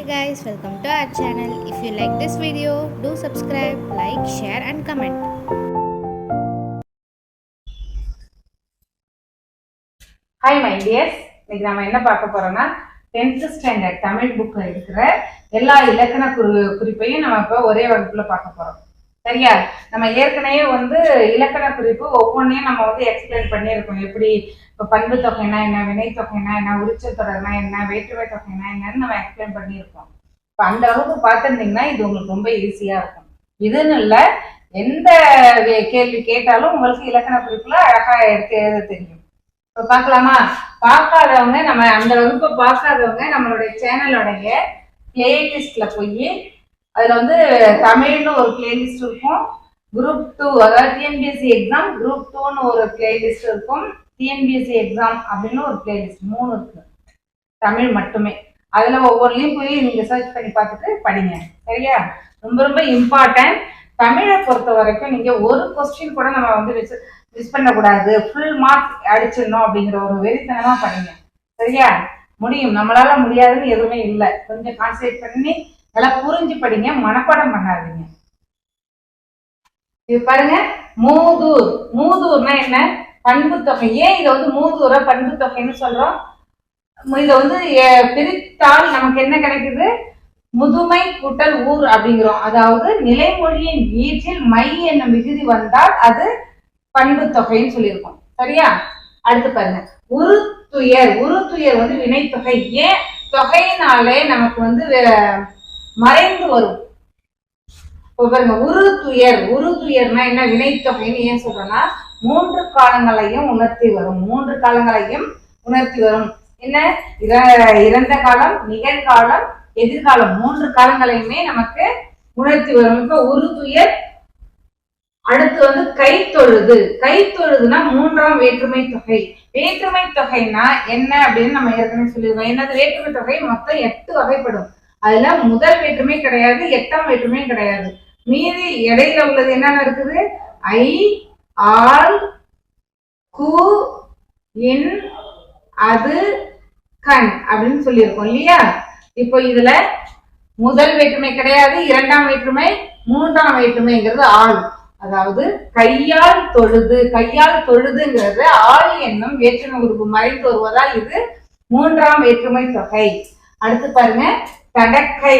Hey guys welcome to our channel if you like this video do subscribe like share and comment hi my dears இன்னைக்கு நம்ம என்ன பார்க்க போறோம்னா tenth standard Tamil புக்கில் இருக்கிற எல்லா இலக்கண குறி குறிப்பையும் நம்ம இப்போ ஒரே வகுப்பில் பார்க்க போறோம். சரியா? நம்ம ஏற்கனவே வந்து இலக்கண குறிப்பு ஒவ்வொன்றையும் நம்ம வந்து எக்ஸ்பிளைன் பண்ணியிருக்கோம். எப்படி இப்போ பண்பு தொகைனா என்ன வினை தொகைனா என்ன உரிச்சல் தொடர்னா என்ன வேற்றுமை தொகைனா என்னன்னு நம்ம எக்ஸ்பிளைன் பண்ணியிருக்கோம். இப்போ அந்த அளவுக்கு பார்த்துருந்தீங்கன்னா இது உங்களுக்கு ரொம்ப ஈஸியா இருக்கும். இதுன்னு இல்லை எந்த கேள்வி கேட்டாலும் உங்களுக்கு இலக்கண குறிப்புல அழகா எடுத்து எழுத தெரியும். இப்போ பார்க்கலாமா? பார்க்காதவங்க நம்ம அந்த வகுப்பை பார்க்காதவங்க நம்மளுடைய சேனலோடைய பிளேலிஸ்ட்ல போய் அதுல வந்து தமிழ்னு ஒரு பிளேலிஸ்ட் இருக்கும். குரூப் டூ அதாவது டிஎன்பிஎஸ்சி எக்ஸாம் குரூப் டூன்னு ஒரு பிளேலிஸ்ட் இருக்கும். டிஎன்பிஎஸ்சி எக்ஸாம் அப்படின்னு ஒரு பிளேலிஸ்ட் மூணு இருக்கு. தமிழ் மட்டுமே. அதுல ஒவ்வொருலையும் போய் நீங்க சர்ச் பண்ணி பார்த்துட்டு படிங்க. சரியா? ரொம்ப ரொம்ப இம்பார்ட்டன்ட் தமிழை பொறுத்த வரைக்கும் நீங்க ஒரு கொஸ்டின் கூட நம்ம வந்து மிஸ் மிஸ் பண்ணக்கூடாது. ஃபுல் மார்க் அடிச்சிடணும் அப்படிங்கிற ஒரு வெறித்தனமா படிங்க. சரியா? முடியும். நம்மளால முடியாதுன்னு எதுவுமே இல்லை. கொஞ்சம் கான்சன்ட்ரேட் பண்ணி இதெல்லாம் புரிஞ்சு படிங்க மனப்பாடம் பண்ணாதீங்க. இது பாருங்க மூதூர். மூதூர்னா என்ன? பண்பு தொகை. ஏன் இதை வந்து மூதூர பண்பு தொகைன்னு சொல்றோம்? இதை வந்து பிரித்தால் நமக்கு என்ன கிடைக்குது? முதுமை கூட்டல் ஊர் அப்படிங்கிறோம். அதாவது நிலைமொழியின் வீச்சில் மை என்னும் விகுதி வந்தால் அது பண்பு தொகைன்னு சொல்லியிருக்கோம். சரியா? அடுத்து பாருங்க. உரு துயர் உரு துயர் வந்து வினைத்தொகை. ஏன்? தொகையினாலே நமக்கு வந்து மறைந்து வரும். இப்போ பாருங்க உரு துயர் உரு துயர்னா என்ன? வினைத்தொகைன்னு ஏன் சொல்றேன்னா மூன்று காலங்களையும் உணர்த்தி வரும். மூன்று காலங்களையும் உணர்த்தி வரும். என்ன? இற- இறந்த காலம் நிகழ்காலம் எதிர்காலம். மூன்று காலங்களையுமே நமக்கு உணர்த்தி வரும். இப்போ உரு துயர் அடுத்து வந்து கை தொழுது. கை தொழுதுனா மூன்றாம் வேற்றுமை தொகை. வேற்றுமை தொகைனா என்ன அப்படின்னு நம்ம ஏற்கனவே சொல்லிடுவோம் என்னது? வேற்றுமை தொகை மொத்தம் எட்டு வகைப்படும். அதுல முதல் வேற்றுமை கிடையாது எட்டாம் வேற்றுமை கிடையாது. மீதி இடையில உள்ளது என்னென்ன இருக்குது? ஐ ஆல் கு இன் அது கண் அப்படின்னு சொல்லியிருக்கோம் இல்லையா? இப்போ இதுல முதல் வேற்றுமை கிடையாது இரண்டாம் வேற்றுமை மூன்றாம் வேற்றுமைங்கிறது ஆள். அதாவது கையால் தொழுது கையால் தொழுதுங்கிறது ஆள் என்னும் வேற்றுமை உறுப்பு மறைந்து வருவதால் இது மூன்றாம் வேற்றுமை தொகை. அடுத்து பாருங்க. தடக்கை.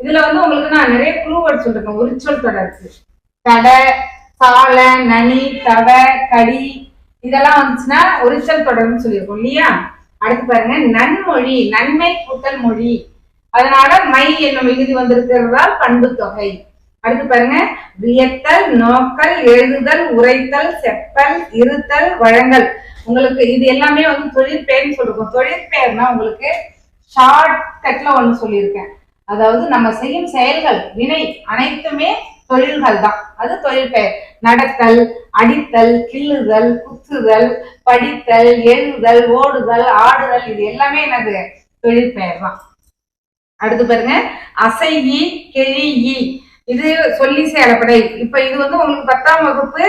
இதுல வந்து உங்களுக்கு நான் நிறைய க்ளூ வேர்ட் சொல்லிருக்கேன். உரிச்சொல் தொடர்ச்சி தட சால நனி தவ கடி. இதெல்லாம் வந்துச்சுன்னா உரிச்சல் தொடர்னு சொல்லியிருக்கோம் இல்லையா? அடுத்து பாருங்க நன்மொழி நன்மை கூட்டல் மொழி. அதனால மை என்னும் விகுதி வந்திருக்கிறதால் பண்பு தொகை. அடுத்து பாருங்க வியத்தல் நோக்கல் எழுதுதல் உரைத்தல் செப்பல் இருத்தல் வழங்கல். உங்களுக்கு இது எல்லாமே வந்து தொழிற்பெயர்னு சொல்லிருக்கோம். தொழிற்பெயர்னா உங்களுக்கு ஷார்ட் கட்ல சொல்லியிருக்கேன். அதாவது நம்ம செய்யும் செயல்கள் வினை அனைத்துமே தொழில்கள் தான். அது தொழிற்பெயர் நடத்தல் அடித்தல் கிள்ளுதல் குத்துதல் படித்தல் எழுதுதல் ஓடுதல் ஆடுதல் இது எல்லாமே எனது தொழில் பெயர் தான். அடுத்து பாருங்க. அசையி கெழியி. இது சொல்லி சேரப்படை இப்ப இது வந்து உங்களுக்கு பத்தாம் வகுப்பு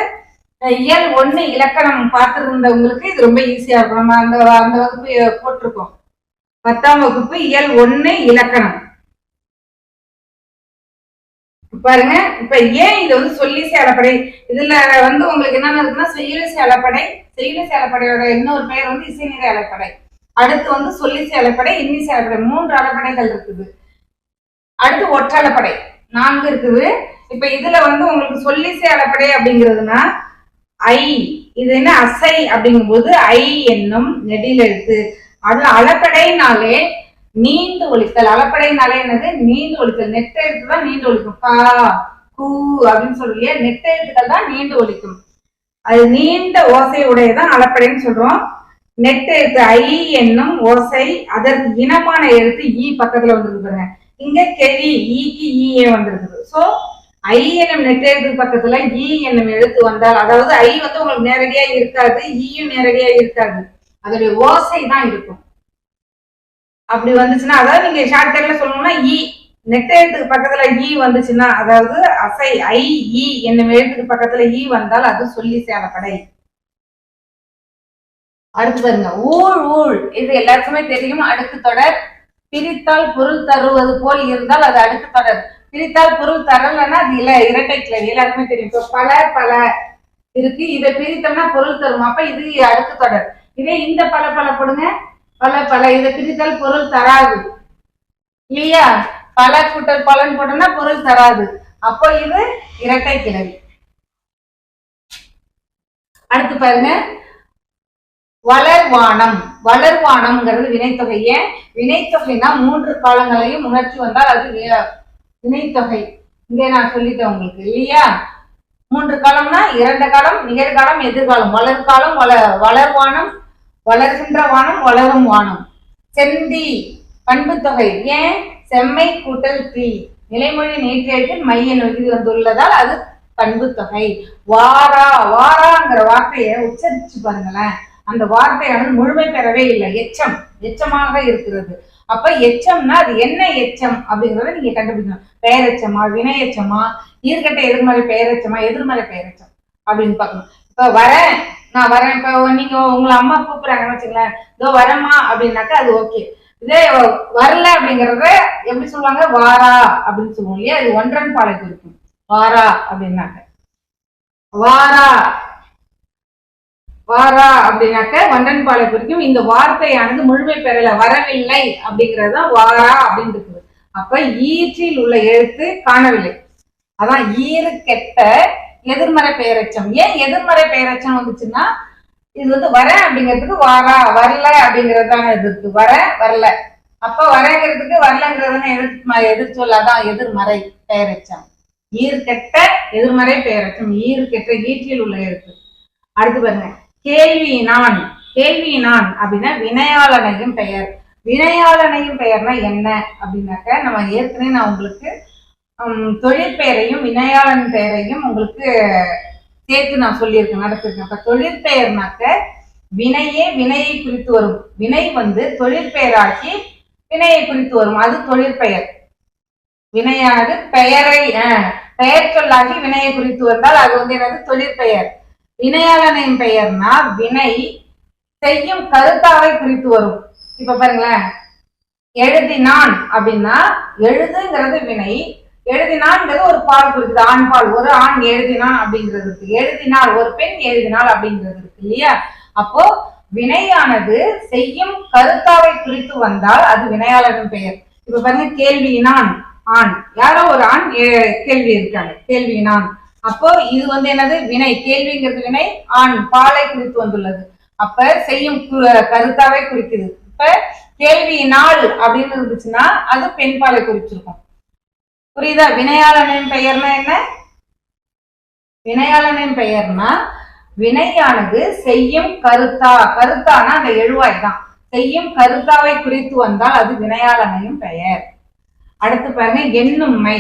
இயல் ஒண்ணு இலக்கணம் பார்த்துருந்தவங்களுக்கு இது ரொம்ப ஈஸியா இருக்கும். நம்ம அந்த அந்த வகுப்பு போட்டிருக்கோம். பத்தாம் வகுப்பு இயல் ஒன்று இலக்கணம். பாருங்க இப்ப ஏன் இது வந்து சொல்லி சேலப்படை இதுல வந்து உங்களுக்கு என்னென்ன இருக்குன்னா செய்யுளி சேலப்படை செய்யுளி சேலப்படையோட இன்னொரு பெயர் வந்து இசைநிலை அலப்படை அடுத்து வந்து சொல்லி சேலப்படை இன்னி சேலப்படை மூன்று அலப்படைகள் இருக்குது. அடுத்து ஒற்றலப்படை நான்கு இருக்குது. இப்ப இதுல வந்து உங்களுக்கு சொல்லி சேலப்படை அப்படிங்கிறதுனா ஐ இது என்ன அசை அப்படிங்கும்போது ஐ என்னும் நெடில் எழுத்து அது அலப்படைனாலே நீண்டு ஒழித்தல் அலப்படைனாலே என்னது? நீண்டு ஒழித்தல் நெட்ட எழுத்து தான் நீண்டு ஒலிக்கும். பா கூ அப்படின்னு சொல்லிய நெட்ட எழுத்துக்கள் தான் நீண்டு ஒலிக்கும். அது நீண்ட ஓசை உடையதான் அளப்படைன்னு சொல்றோம். நெட்ட எழுத்து ஐ என்னும் ஓசை அதற்கு இனமான எழுத்து ஈ பக்கத்துல வந்துருக்குதுங்க இங்க கெளி ஈக்கு ஈயே வந்திருக்குது. சோ ஐ என்னும் நெட்டெழுத்து பக்கத்துல ஈ என்னும் எழுத்து வந்தால் அதாவது ஐ வந்து உங்களுக்கு நேரடியா இருக்காது ஈயும் நேரடியா இருக்காது. அதோடைய ஓசை தான் இருக்கும். அப்படி வந்துச்சுன்னா அதாவது நீங்க ஷார்ட்கட்ல சொல்லணும்னா e. இ நெட்ட எழுத்துக்கு பக்கத்துல ஈ வந்துச்சுன்னா அதாவது அசை ஐ இ என்னும் எழுத்துக்கு பக்கத்துல ஈ வந்தால் அது சொல்லி சேரப்படை அடுத்து பாருங்க. ஊழ் ஊழ். இது எல்லாருக்குமே தெரியும். அடுக்கு தொடர். பிரித்தால் பொருள் தருவது போல் இருந்தால் அது அடுக்கு தொடர். பிரித்தால் பொருள் தரலன்னா அது இல்ல இரட்டை கிளவி எல்லாருக்குமே தெரியும். இப்போ பல பல இருக்கு. இதை பிரித்தோம்னா பொருள் தரும். அப்ப இது அடுக்கு தொடர். இதே இந்த பல பல போடுங்க. பல பல. இதை பிரித்தல் பொருள் தராது. இல்லையா? பல கூட்டல் பலன் போட்டோம்னா பொருள் தராது. அப்போ இது இரட்டை கிழவி அடுத்து பாருங்க. வளர்வானம். வளர்வானம்ங்கிறது வினைத்தொகை ஏன் வினைத்தொகைனா மூன்று காலங்களையும் உணர்ச்சி வந்தால் அது வினைத்தொகை. இங்கே நான் சொல்லிட்டேன் உங்களுக்கு இல்லையா? மூன்று காலம்னா இரண்டு காலம் நிகழ்காலம் எதிர்காலம். வளர்காலம் வள வளர்வானம் வளர்கின்ற வானம் வளரும் வானம். செந்தி பண்புத்தொகை ஏன்? செம்மை கூட்டல் தீ. நிலைமொழி நீட்டியத்தில் மைய விகுதி வந்துள்ளதால் அது பண்புத்தொகை வாரா வாராங்கிற வார்த்தையை உச்சரிச்சு பாருங்களேன். அந்த வார்த்தையானது முழுமை பெறவே இல்லை. எச்சம் எச்சமாக இருக்கிறது. அப்ப எச்சம்னா அது என்ன எச்சம் அப்படிங்கறத நீங்க கண்டுபிடிக்கணும். பெயரெச்சமா வினையச்சமா ஈர்கட்ட எதிர்மறை பெயரெச்சமா எதிர்மறை பெயரெச்சம் அப்படின்னு பார்க்கணும். இப்ப வரேன் நான் வரேன். இப்ப நீங்க உங்களை அம்மா கூப்பிடுறாங்கன்னு வச்சுங்களேன் இதோ வரேம்மா அப்படின்னாக்கா அது ஓகே இதே வரல அப்படிங்கறத எப்படி சொல்லுவாங்க? வாரா அப்படின்னு சொல்லுவோம் இல்லையா? அது ஒன்றன் பாலை குறிக்கும். வாரா அப்படின்னாக்க. வாரா. வாரா அப்படின்னாக்க ஒன்றன் பாலை குறிக்கும். இந்த வார்த்தையானது முழுமை பெறல வரவில்லை அப்படிங்கறத வாரா அப்படின்னு இருக்குது. அப்ப ஈற்றில் உள்ள எழுத்து காணவில்லை. அதான் ஈறு கெட்ட எதிர்மறை பெயரெச்சம் ஏன் எதிர்மறை பெயரச்சம் வந்துச்சுன்னா இது வந்து வர அப்படிங்கிறதுக்கு வாரா வரல அப்படிங்கிறது தானே இது இருக்கு. வர வரல. அப்ப வரங்கிறதுக்கு வரலங்கிறது எதிர் எதிர் சொல்லாதான் எதிர்மறை பெயரச்சம் ஈர் கெட்ட எதிர்மறை பெயரச்சம் ஈர் கெட்ட ஈற்றில் உள்ள எழுத்து அடுத்து பாருங்க. கேள்வி நான். கேள்வி நான் அப்படின்னா வினையாளனையும் பெயர். வினையாளனையும் பெயர்னா என்ன அப்படின்னாக்க நம்ம ஏற்கனவே நான் உங்களுக்கு தொழில் தொழிற்பெயரையும் வினையாளன் பெயரையும் உங்களுக்கு சேர்த்து நான் சொல்லியிருக்கேன் நடத்திருக்கேன். அப்ப தொழிற்பெயர்னாக்க வினையே வினையை குறித்து வரும். வினை வந்து தொழிற்பெயராக்கி வினையை குறித்து வரும். அது தொழிற்பெயர் வினையானது பெயரை பெயர் சொல்லாகி வினையை குறித்து வந்தால் அது வந்து என்னது? தொழிற்பெயர் வினையாளனின் பெயர்னா வினை செய்யும் கருத்தாவை குறித்து வரும். இப்ப பாருங்களேன். எழுதினான் அப்படின்னா எழுதுங்கிறது வினை எழுதினான்ங்கிறது ஒரு பால் குறிக்குது. ஆண் பால் ஒரு ஆண் எழுதினான் அப்படிங்கிறது இருக்கு. எழுதினால் ஒரு பெண் எழுதினால் அப்படிங்கிறது இருக்கு இல்லையா? அப்போ வினையானது செய்யும் கருத்தாவை குறித்து வந்தால் அது வினையாளரின் பெயர். இப்ப பாருங்க கேள்வியினான் ஆண். யாரோ ஒரு ஆண் ஏ- கேள்வி இருக்காங்க. கேள்வியினான் அப்போ இது வந்து என்னது? வினை. கேள்விங்கிறது வினை. ஆண் பாலை குறித்து வந்துள்ளது. அப்ப செய்யும் கருத்தாவே குறிக்குது. இப்ப கேள்வி நாள் அப்படின்னு இருந்துச்சுன்னா அது பெண் பாலை குறிச்சிருக்கும். புரியுதா? வினையாளனின் பெயர்னா என்ன? வினையாளனின் பெயர்னா வினையானது செய்யும் கருத்தா. கருத்தானா? அந்த எழுவாய் தான். செய்யும் கருத்தாவை குறித்து வந்தால் அது வினையாளனையும் பெயர். அடுத்து பாருங்க எண்ணுமை.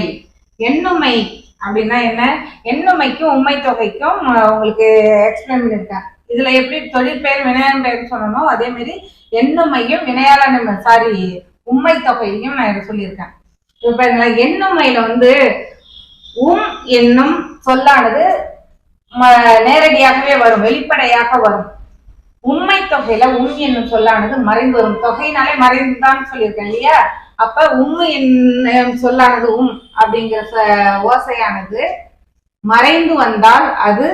எண்ணுமை அப்படின்னா என்ன? எண்ணுமைக்கும் உண்மை தொகைக்கும் உங்களுக்கு எக்ஸ்பிளைன் பண்ணியிருக்கேன் இதுல எப்படி தொழிற்பெயர் வினையாளன் பெயர் சொல்லணும் அதே மாதிரி எண்ணுமையும் வினையாளன் சாரி உண்மை தொகையையும் நான் இதை சொல்லியிருக்கேன். இப்ப பாருங்களேன் எண்ணுமையில வந்து உம் என்னும் சொல்லானது ம- நேரடியாகவே வரும் வெளிப்படையாக வரும். உண்மை தொகையில உம் என்னும் சொல்லானது மறைந்து வரும். தொகையினாலே மறைந்துதான் சொல்லியிருக்கேன் இல்லையா? அப்ப உம் என்னும் சொல்லானது உம் அப்படிங்கிற ச- ஓசையானது மறைந்து வந்தால் அது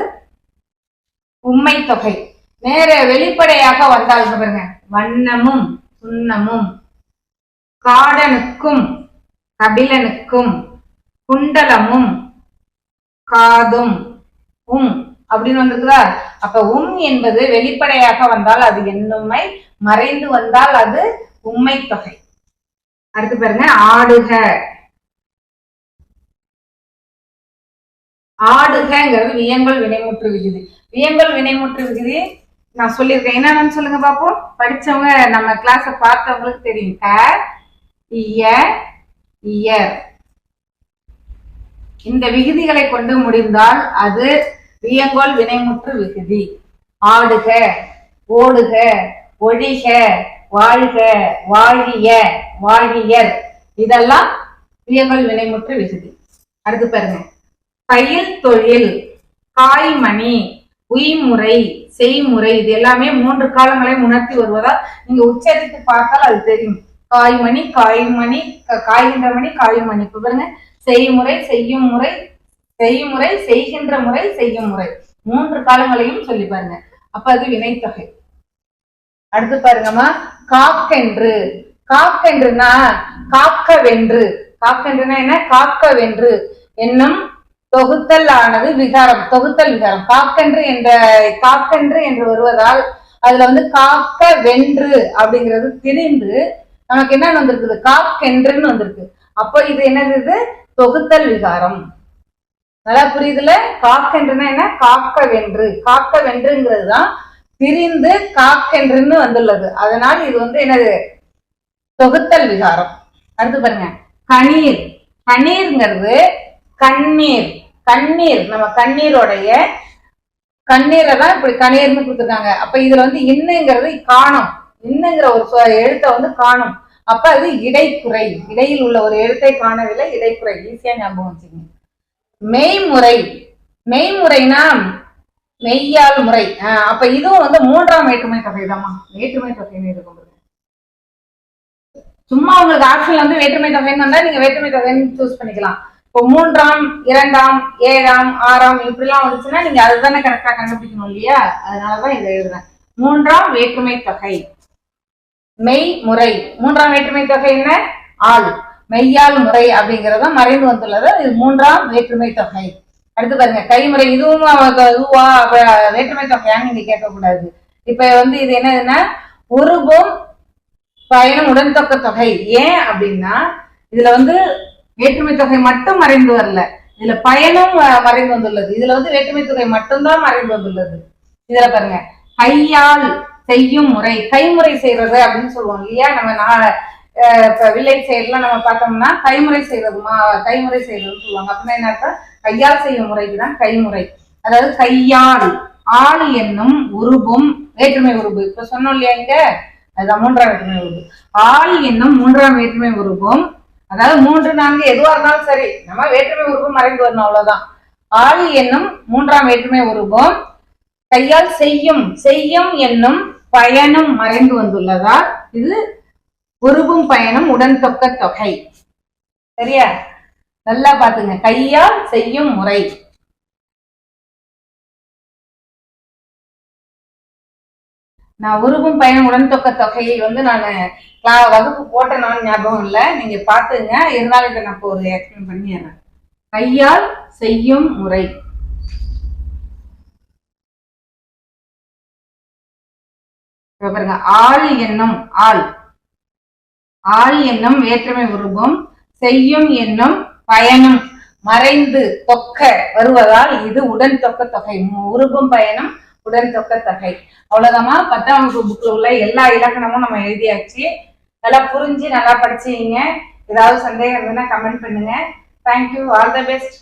உண்மை தொகை. நேர வெளிப்படையாக வந்தால் இங்க பாருங்க வண்ணமும் சுண்ணமும் காடனுக்கும் கபிலனுக்கும் குண்டலமும் காதும் உம் அப்படின்னு வந்திருக்குதா? அப்ப உம் என்பது வெளிப்படையாக வந்தால் அது என்னுமை மறைந்து வந்தால் அது உண்மை தொகை அடுத்து பாருங்க ஆடுக. ஆடுகங்கிறது வியங்கல் வினைமுற்று விகுதி. வியங்கல் வினைமுற்று விகுதி நான் சொல்லியிருக்கேன். என்னன்னு சொல்லுங்க பாப்போம். படிச்சவங்க நம்ம கிளாஸ் பார்த்தவங்களுக்கு தெரியும். க இய இயர் இந்த விகுதிகளை கொண்டு முடிந்தால் அது வியங்கோல் வினைமுற்று விகுதி. ஆடுக ஓடுக ஒழிக வாழ்க வாழிய வாழியர். இதெல்லாம் வியங்கோல் வினைமுற்று விகுதி. அடுத்து பாருங்க. பயில் தொழில் காய்மணி உய்முறை செய்முறை இது எல்லாமே மூன்று காலங்களை உணர்த்தி வருவதால் நீங்க உச்சரித்து பார்த்தால் அது தெரியும். காய்மணி காய்மணி காய்கின்ற மணி காயும் மணி இப்ப பாருங்க செய்முறை செய்யும் முறை செய்முறை செய்கின்ற முறை செய்யும் முறை. மூன்று காலங்களையும் சொல்லி பாருங்க. அப்ப அது வினைத்தொகை. அடுத்து பாருங்கம்மா காக்கென்று. காக்கென்றுனா காக்க வென்று காக்கென்றுனா என்ன? காக்க வென்று என்னும் தொகுத்தல் ஆனது விகாரம் தொகுத்தல் விகாரம். காக்கென்று என்ற காக்கென்று என்று வருவதால் அதுல வந்து காக்க வென்று அப்படிங்கிறது திரிந்து நமக்கு என்ன வந்திருக்குது? காக்கென்றுன்னு வந்திருக்கு. அப்போ இது என்னது இது? தொகுத்தல் விகாரம். நல்லா புரியுதுல காக்கென்றுனா என்ன? காக்க வென்று காக்க வென்றுங்கிறது தான் பிரிந்து காக்கென்றுன்னு வந்துள்ளது. அதனால் இது வந்து என்னது? தொகுத்தல் விகாரம். அடுத்து பாருங்க. கணீர் கணீர்ங்கிறது கண்ணீர். கண்ணீர். நம்ம கண்ணீரோடைய கண்ணீரை தான் இப்படி கணீர்னு கொடுத்துருக்காங்க. அப்ப இதுல வந்து இன்னுங்கிறது காணம். இன்னுங்கிற ஒரு எழுத்தை வந்து காணும். அப்ப அது இடைக்குறை. இடையில் உள்ள ஒரு எழுத்தை காணவில்லை இடைக்குறை. ஈஸியா ஞாபகம் வச்சுக்கோங்க. மெய்முறை. மெய்முறைனா மெய்யால் முறை. அப்ப இதுவும் வந்து மூன்றாம் வேற்றுமை தொகை தாம்மா வேற்றுமை தொகைன்னு இருக்கும் சும்மா உங்களுக்கு ஆப்ஷன்ல வந்து வேற்றுமை தொகைன்னு வந்தா நீங்க வேற்றுமை தொகைன்னு சூஸ் பண்ணிக்கலாம். இப்போ மூன்றாம் இரண்டாம் ஏழாம் ஆறாம் இப்படிலாம் வந்துச்சுன்னா நீங்க அதுதானே கரெக்டா கண்டுபிடிக்கணும் இல்லையா? அதனாலதான் இதை எழுதுறேன். மூன்றாம் வேற்றுமை தொகை மெய் முறை மூன்றாம் வேற்றுமை தொகை என்ன? ஆள். மெய்யால் முறை அப்படிங்கறத மறைந்து வந்துள்ளது. இது மூன்றாம் வேற்றுமை தொகை அடுத்து பாருங்க கைமுறை. இதுவும் அவ- இதுவா? அவ- வேற்றுமை தொகையான்னு நீங்க கேட்கக்கூடாது. இப்ப வந்து இது என்னதுன்னா உருவம் பயணம் உடன்தொக்க தொகை. ஏன் அப்படின்னா இதுல வந்து வேற்றுமை தொகை மட்டும் மறைந்து வரல. இதுல பயணம் மறைந்து வந்துள்ளது. இதுல வந்து வேற்றுமை தொகை மட்டும்தான் மறைந்து வந்துள்ளது. இதுல பாருங்க கையால் செய்யும் முறை கைமுறை செய்யறது அப்படின்னு சொல்லுவோம் இல்லையா? நம்ம நான் அஹ், இப்ப வில்லேஜ் சைடுலாம் நம்ம பார்த்தோம்னா கைமுறை செய்யறதுமா கைமுறை செய்யறதுன்னு சொல்லுவாங்க. அப்படின்னா என்ன அர்த்தம்? கையால் செய்யும் முறைக்கு தான் கைமுறை. அதாவது கையால் ஆள் என்னும் உருபும் வேற்றுமை உருபு. இப்ப சொன்னோம் இல்லையா இங்க? அதுதான் மூன்றாம் வேற்றுமை உருபு. ஆள் என்னும் மூன்றாம் வேற்றுமை உருபும் அதாவது மூன்று நான்கு எதுவா இருந்தாலும் சரி நம்ம வேற்றுமை உருவம் மறைந்து வரணும் அவ்வளவுதான். ஆள் என்னும் மூன்றாம் வேற்றுமை உருபும் கையால் செய்யும் செய்யும் என்னும் பயணம் மறைந்து வந்துள்ளதால் இது உருவும் பயணம் உடன் தொக்க தொகை. சரியா? நல்லா பாத்துங்க கையால் செய்யும் முறை. நான் உருவும் பயணம் உடன் தொக்க தொகையை வந்து நான் வகுப்பு போட்டேனான்னு ஞாபகம் இல்லை. நீங்க பாத்துங்க இருந்தாலும் இதை நான் இப்போ ஒரு எக்ஸ்பிளைன் பண்ணிடுறேன். கையால் செய்யும் முறை. இப்ப பாருங்க ஆள் எண்ணம் ஆள். ஆள் எண்ணம் வேற்றுமை உருவம் செய்யும் என்னும் பயணம். மறைந்து தொக்க வருவதால் இது உடன் தொக்க தொகை. உருவம் பயணம் உடன் தொக்க தொகை. அவ்வளவுதாம்மா. பத்தாம் வகுப்பு புக்ல உள்ள எல்லா இலக்கணமும் நம்ம எழுதியாச்சு. நல்லா புரிஞ்சு நல்லா படிச்சீங்க ஏதாவது சந்தேகம் இருந்ததுன்னா கமெண்ட் பண்ணுங்க. Thank you all the best